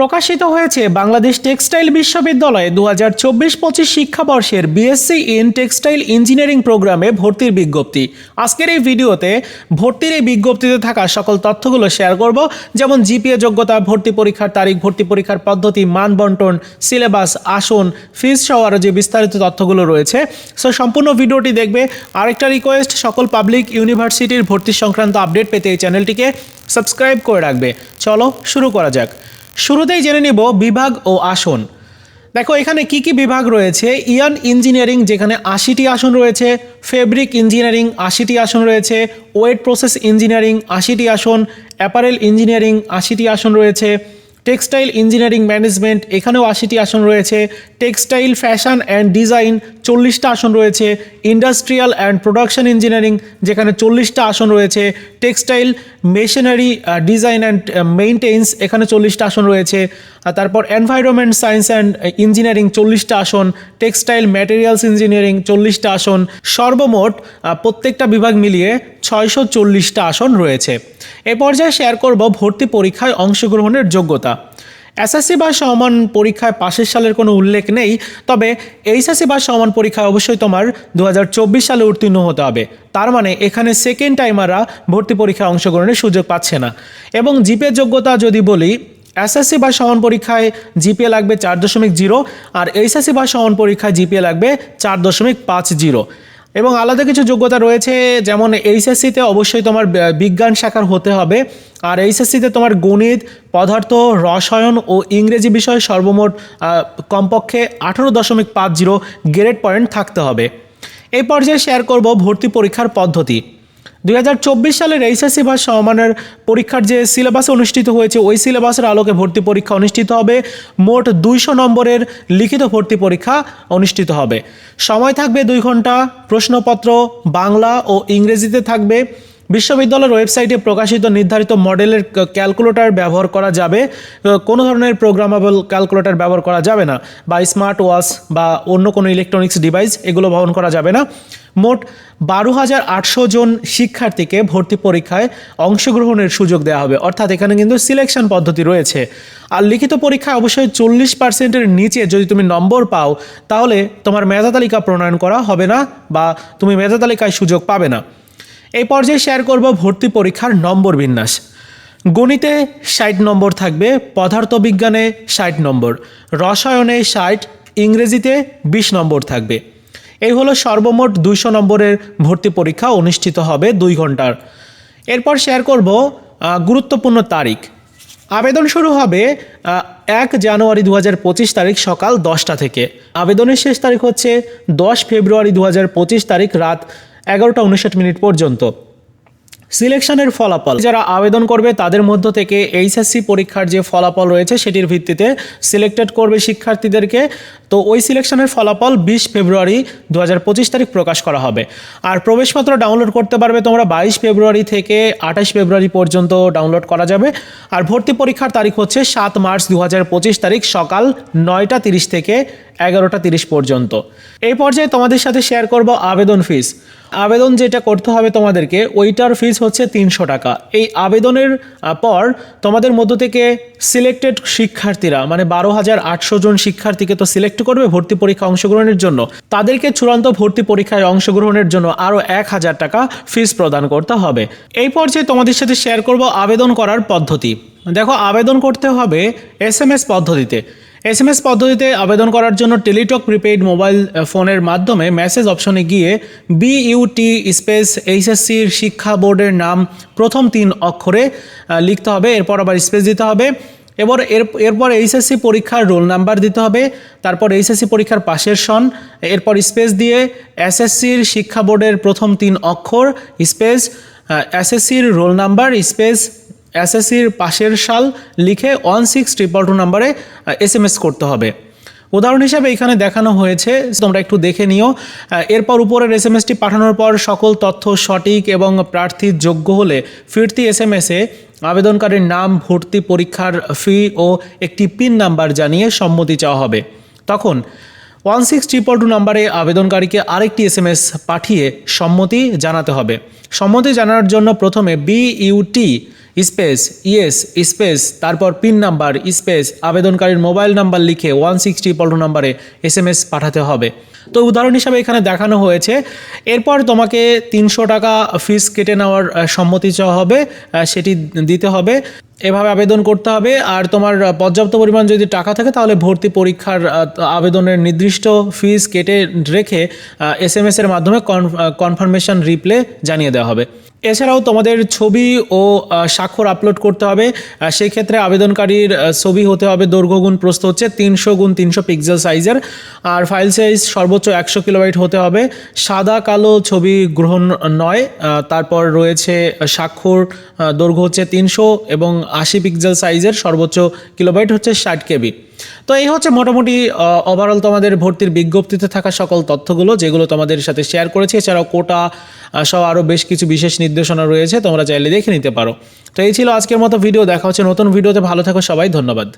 প্রকাশিত হয়েছে বাংলাদেশ টেক্সটাইল বিশ্ববিদ্যালয়ে দু হাজার চব্বিশ পঁচিশ শিক্ষাবর্ষের বিএসসি ইন টেক্সটাইল ইঞ্জিনিয়ারিং প্রোগ্রামে ভর্তির বিজ্ঞপ্তি। আজকের এই ভিডিওতে ভর্তির এই বিজ্ঞপ্তিতে থাকা সকল তথ্যগুলো শেয়ার করব, যেমন জিপিএ যোগ্যতা, ভর্তি পরীক্ষার তারিখ, ভর্তি পরীক্ষার পদ্ধতি, মান বন্টন, সিলেবাস, আসন ফিস সহ আরও যে বিস্তারিত তথ্যগুলো রয়েছে। সো সম্পূর্ণ ভিডিওটি দেখবে। আরেকটা রিকোয়েস্ট সকল পাবলিক ইউনিভার্সিটির ভর্তি সংক্রান্ত আপডেট পেতে এই চ্যানেলটিকে সাবস্ক্রাইব করে রাখবে। চলো শুরু করা যাক। শুরুতেই জেনে নিব বিভাগ ও আসন। দেখো, এখানে কি কি বিভাগ রয়েছে? ইয়ান ইঞ্জিনিয়ারিং, যেখানে আশিটি আসন রয়েছে, ফেব্রিক ইঞ্জিনিয়ারিং, আশিটি আসন রয়েছে, ওয়েট প্রসেস ইঞ্জিনিয়ারিং, আশিটি আসন, অ্যাপারেল ইঞ্জিনিয়ারিং, আশিটি আসন রয়েছে, টেক্সটাইল ইঞ্জিনিয়ারিং ম্যানেজমেন্ট, এখানেও আশিটি আসন রয়েছে, টেক্সটাইল, ফ্যাশন অ্যান্ড ডিজাইন চল্লিশটা আসন রয়েছে ইন্ডাস্ট্রিয়াল অ্যান্ড প্রোডাকশন ইঞ্জিনিয়ারিং যেখানে চল্লিশটা আসন রয়েছে textile machinery design and maintenance এখানে চল্লিশটা আসন রয়েছে। তারপর এনভায়রনমেন্ট সায়েন্স অ্যান্ড ইঞ্জিনিয়ারিং চল্লিশটা আসন টেক্সটাইল ম্যাটেরিয়ালস ইঞ্জিনিয়ারিং চল্লিশটা আসন। সর্বমোট প্রত্যেকটা বিভাগ মিলিয়ে ছয়শো চল্লিশটা আসন রয়েছে। এ পর্যায়ে শেয়ার করব ভর্তি পরীক্ষায় অংশগ্রহণের যোগ্যতা। এসএসসি বা সমান পরীক্ষায় পাশের সালের কোনো উল্লেখ নেই, তবে এইচএসসি বা সমান পরীক্ষায় অবশ্যই তোমার দু হাজার চব্বিশ সালে উত্তীর্ণ হতে হবে। তার মানে এখানে সেকেন্ড টাইমাররা ভর্তি পরীক্ষায় অংশগ্রহণের সুযোগ পাচ্ছে না। এবং জিপে যোগ্যতা যদি বলি, এসএসসি বা সমান পরীক্ষায় জিপিএ লাগবে চার দশমিক জিরো আর এইচএসসি বা সমান পরীক্ষায় জিপিএ লাগবে চার দশমিক পাঁচ জিরো। এবং আলাদা কিছু যোগ্যতা রয়েছে, যেমন এইচএসসিতে অবশ্যই তোমার বিজ্ঞান শাখার হতে হবে। আর এইচএসসিতে তোমার গণিত, পদার্থ, রসায়ন ও ইংরেজি বিষয়ে সর্বমোট কমপক্ষে আঠারো দশমিক পাঁচ জিরো গ্রেড পয়েন্ট থাকতে হবে। এই পর্যায়ে শেয়ার করব ভর্তি পরীক্ষার পদ্ধতি। দুই সালের এইচএসসি বা সমানের পরীক্ষার যে সিলেবাস অনুষ্ঠিত হয়েছে, ওই সিলেবাসের আলোকে ভর্তি পরীক্ষা অনুষ্ঠিত হবে। মোট দুইশো নম্বরের লিখিত ভর্তি পরীক্ষা অনুষ্ঠিত হবে। সময় থাকবে দুই ঘণ্টা, প্রশ্নপত্র বাংলা ও ইংরেজিতে থাকবে। বিশ্ববিদ্যালয়ের ওয়েবসাইটে প্রকাশিত নির্ধারিত মডেলের ক্যালকুলেটর ব্যবহার করা যাবে। কোনো ধরনের প্রোগ্রামেবল ক্যালকুলেটর ব্যবহার করা যাবে না বা স্মার্ট ওয়াচ বা অন্য কোনো ইলেকট্রনিক্স ডিভাইস এগুলো বহন করা যাবে না। মোট বারো হাজার আটশো জন শিক্ষার্থীকে ভর্তি পরীক্ষায় অংশগ্রহণের সুযোগ দেওয়া হবে। অর্থাৎ এখানে কিন্তু সিলেকশন পদ্ধতি রয়েছে। আর লিখিত পরীক্ষায় অবশ্যই চল্লিশ পার্সেন্টের নিচে যদি তুমি নম্বর পাও, তাহলে তোমার মেধা তালিকা প্রণয়ন করা হবে না বা তুমি মেধা তালিকায় সুযোগ পাবে না। এই পর্যায়ে শেয়ার করব ভর্তি পরীক্ষার নম্বর বিন্যাস। গণিতে ষাট নম্বর থাকবে, পদার্থবিজ্ঞানে ষাট নম্বর, রসায়নে ষাট, ইংরেজিতে বিশ নম্বর থাকবে। এই হলো সর্বমোট দুইশো নম্বরের ভর্তি পরীক্ষা অনুষ্ঠিত হবে দুই ঘণ্টার। এরপর শেয়ার করব গুরুত্বপূর্ণ তারিখ। আবেদন শুরু হবে এক জানুয়ারি দু হাজার পঁচিশ তারিখ সকাল দশটা থেকে। আবেদনের শেষ তারিখ হচ্ছে দশ ফেব্রুয়ারি দু হাজার পঁচিশ তারিখ রাত এগারোটা উনষাট মিনিট পর্যন্ত। সিলেকশনের ফলাফল। যারা আবেদন করবে, তাদের মধ্য থেকে এইচএসসি পরীক্ষার যে ফলাফল রয়েছে, সেটির ভিত্তিতে সিলেক্টেড করবে শিক্ষার্থীদেরকে। তো ওই সিলেকশনের ফলাফল বিশ ফেব্রুয়ারি দু হাজার পঁচিশ তারিখ প্রকাশ করা হবে। আর প্রবেশপত্র ডাউনলোড করতে পারবে তোমরা বাইশ ফেব্রুয়ারি থেকে আঠাশ ফেব্রুয়ারি পর্যন্ত ডাউনলোড করা যাবে। আর ভর্তি পরীক্ষার তারিখ হচ্ছে সাত মার্চ দু হাজার পঁচিশ তারিখ সকাল নয়টা তিরিশ থেকে এগারোটা তিরিশ পর্যন্ত। এই পর্যায়ে তোমাদের সাথে শেয়ার করব আবেদন ফিস আবেদন যেটা করতে হবে তোমাদেরকে, ওইটার ফিস হচ্ছে তিনশো টাকা। এই আবেদনের পর তোমাদের মধ্য থেকে সিলেক্টেড শিক্ষার্থীরা মানে বারো হাজার আটশো জন শিক্ষার্থীকে তো সিলেক্ট করবে ভর্তি পরীক্ষা অংশগ্রহণের জন্য। তাদেরকে চূড়ান্ত ভর্তি পরীক্ষায় অংশগ্রহণের জন্য আরও এক হাজার টাকা ফিস প্রদান করতে হবে। এই পর্যায়ে তোমাদের সাথে শেয়ার করব আবেদন করার পদ্ধতি। দেখো, আবেদন করতে হবে এস এম এস পদ্ধতিতে। এস এম এস পদ্ধতিতে আবেদন করার জন্য টেলিটক প্রিপেইড মোবাইল ফোনের মাধ্যমে মেসেজ অপশনে গিয়ে বিইউটি স্পেস এইচএসসির শিক্ষা বোর্ডের নাম প্রথম তিন অক্ষরে লিখতে হবে, এরপর আবার স্পেস দিতে হবে। এবার এর, এরপর এইচএসসি পরীক্ষার রোল নাম্বার দিতে হবে, তারপর এইচএসসি পরীক্ষার পাশের সন, এরপর স্পেস দিয়ে এসএসসির শিক্ষা বোর্ডের প্রথম তিন অক্ষর স্পেস এসএসসির রোল নাম্বার স্পেস এসএসসির পাশের সাল লিখে ওয়ান সিক্স ট্রিপল টু নাম্বারে এস এম এস করতে হবে। উদাহরণ হিসাবে এখানে দেখানো হয়েছে, তোমরা একটু দেখে নিও। এরপর উপরের এস পাঠানোর পর সকল তথ্য সঠিক এবং প্রার্থীর যোগ্য হলে ফিরতি এস এম এসে আবেদনকারীর নাম, ভর্তি পরীক্ষার ফি ও একটি পিন নাম্বার জানিয়ে সম্মতি চাওয়া হবে। তখন ওয়ান সিক্স ট্রিপল টু নাম্বারে আবেদনকারীকে আরেকটি এস এম এস পাঠিয়ে সম্মতি জানাতে হবে। সম্মতি জানানোর জন্য প্রথমে B U T space yes space, তারপর পিন নাম্বার, স্পেস, আবেদনকারীর মোবাইল নাম্বার লিখে ওয়ান সিক্সটি পল্টো নাম্বারে এস এম এস পাঠাতে হবে। তো উদাহরণ হিসাবে এখানে দেখানো হয়েছে, এরপর তোমাকে তিনশো টাকা ফিস কেটে নেওয়ার সম্মতি চাওয়া হবে সেটি দিতে হবে। এভাবে আবেদন করতে হবে, আর তোমার পর্যাপ্ত পরিমাণ যদি টাকা থাকে তাহলে ভর্তি পরীক্ষার আবেদনের নির্দিষ্ট ফিস কেটে রেখে এস এম এস এর মাধ্যমে কনফার্মেশন রিপ্লে জানিয়ে দেওয়া হবে। এছাড়াও তোমাদের ছবি ও স্বাক্ষর আপলোড করতে হবে। সেই ক্ষেত্রে আবেদনকারীর ছবি হতে হবে দৈর্ঘ্য গুণ প্রস্থ হচ্ছে তিনশো গুণ তিনশো পিক্সেল সাইজের আর ফাইল সাইজ সর্বোচ্চ একশো কিলোবাইট হতে হবে। সাদা কালো ছবি গ্রহণ নয় তারপর রয়েছে স্বাক্ষর দৈর্ঘ্য হচ্ছে তিনশো এবং আশি পিক্সেল সাইজের সর্বোচ্চ কিলোবাইট হচ্ছে ষাট কেবি। তো এই হচ্ছে মোটামুটি ওভারঅল তোমাদের ভর্তির বিজ্ঞপ্তিতে থাকা সকল তথ্যগুলো, যেগুলো তোমাদের সাথে শেয়ার করেছি। এছাড়াও কোটা সহ আরও বেশ কিছু বিশেষ নির্দেশনা রয়েছে, তোমরা চাইলে দেখে নিতে পারো। তো এই ছিল আজকের মতো ভিডিও দেখা হচ্ছে নতুন ভিডিওতে ভালো থাকো সবাই, ধন্যবাদ।